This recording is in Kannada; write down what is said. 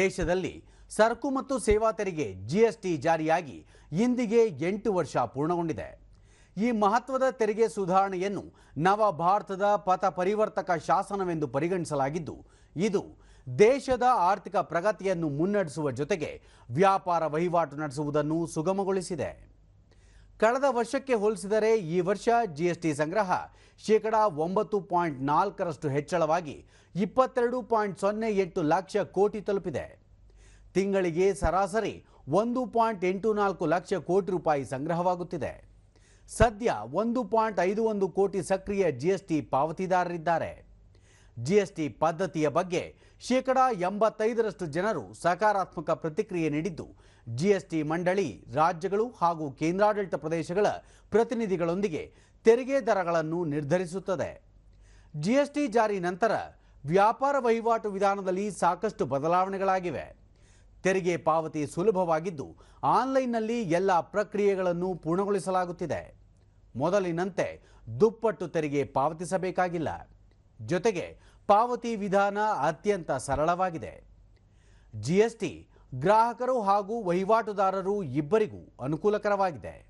ದೇಶದಲ್ಲಿ ಸರಕು ಮತ್ತು ಸೇವಾ ತೆರಿಗೆ ಜಿಎಸ್ಟಿ ಜಾರಿಯಾಗಿ ಇಂದಿಗೆ ಎಂಟು ವರ್ಷ ಪೂರ್ಣಗೊಂಡಿದೆ. ಈ ಮಹತ್ವದ ತೆರಿಗೆ ಸುಧಾರಣೆಯನ್ನು ನವ ಭಾರತದ ಪಥ ಪರಿವರ್ತಕ ಶಾಸನವೆಂದು ಪರಿಗಣಿಸಲಾಗಿದ್ದು, ಇದು ದೇಶದ ಆರ್ಥಿಕ ಪ್ರಗತಿಯನ್ನು ಮುನ್ನಡೆಸುವ ಜೊತೆಗೆ ವ್ಯಾಪಾರ ವಹಿವಾಟು ನಡೆಸುವುದನ್ನು ಸುಗಮಗೊಳಿಸಿದೆ. ಕಳೆದ ವರ್ಷಕ್ಕೆ ಹೋಲಿಸಿದರೆ ಈ ವರ್ಷ ಜಿಎಸ್ಟಿ ಸಂಗ್ರಹ ಶೇಕಡ ಒಂಬತ್ತು ಪಾಯಿಂಟ್ ನಾಲ್ಕರಷ್ಟು ಹೆಚ್ಚಳವಾಗಿ ಇಪ್ಪತ್ತೆರಡು ಪಾಯಿಂಟ್ ಸೊನ್ನೆ ಎಂಟು ಲಕ್ಷ ಕೋಟಿ ತಲುಪಿದೆ. ತಿಂಗಳಿಗೆ ಸರಾಸರಿ ಒಂದು ಪಾಯಿಂಟ್ ಎಂಟು ನಾಲ್ಕು ಲಕ್ಷ ಕೋಟಿ ರೂಪಾಯಿ ಸಂಗ್ರಹವಾಗುತ್ತಿದೆ. ಸದ್ಯ ಒಂದು ಪಾಯಿಂಟ್ ಐದು ಒಂದು ಕೋಟಿ ಸಕ್ರಿಯ ಜಿಎಸ್ಟಿ ಪಾವತಿದಾರರಿದ್ದಾರೆ. ಜಿಎಸ್ಟಿ ಪದ್ಧತಿಯ ಬಗ್ಗೆ ಶೇಕಡಾ ಎಂಬತ್ತೈದರಷ್ಟು ಜನರು ಸಕಾರಾತ್ಮಕ ಪ್ರತಿಕ್ರಿಯೆ ನೀಡಿದ್ದು, ಜಿಎಸ್ಟಿ ಮಂಡಳಿ, ರಾಜ್ಯಗಳು ಹಾಗೂ ಕೇಂದ್ರಾಡಳಿತ ಪ್ರದೇಶಗಳ ಪ್ರತಿನಿಧಿಗಳೊಂದಿಗೆ ತೆರಿಗೆ ದರಗಳನ್ನು ನಿರ್ಧರಿಸುತ್ತದೆ. ಜಿಎಸ್ಟಿ ಜಾರಿ ನಂತರ ವ್ಯಾಪಾರ ವಹಿವಾಟು ವಿಧಾನದಲ್ಲಿ ಸಾಕಷ್ಟು ಬದಲಾವಣೆಗಳಾಗಿವೆ. ತೆರಿಗೆ ಪಾವತಿ ಸುಲಭವಾಗಿದ್ದು, ಆನ್ಲೈನ್ನಲ್ಲಿ ಎಲ್ಲ ಪ್ರಕ್ರಿಯೆಗಳನ್ನು ಪೂರ್ಣಗೊಳಿಸಲಾಗುತ್ತಿದೆ. ಮೊದಲಿನಂತೆ ದುಪ್ಪಟ್ಟು ತೆರಿಗೆ ಪಾವತಿಸಬೇಕಾಗಿಲ್ಲ. ಜೊತೆಗೆ ಪಾವತಿ ವಿಧಾನ ಅತ್ಯಂತ ಸರಳವಾಗಿದೆ. ಜಿಎಸ್ಟಿ ಗ್ರಾಹಕರು ಹಾಗೂ ವಹಿವಾಟುದಾರರು ಇಬ್ಬರಿಗೂ ಅನುಕೂಲಕರವಾಗಿದೆ.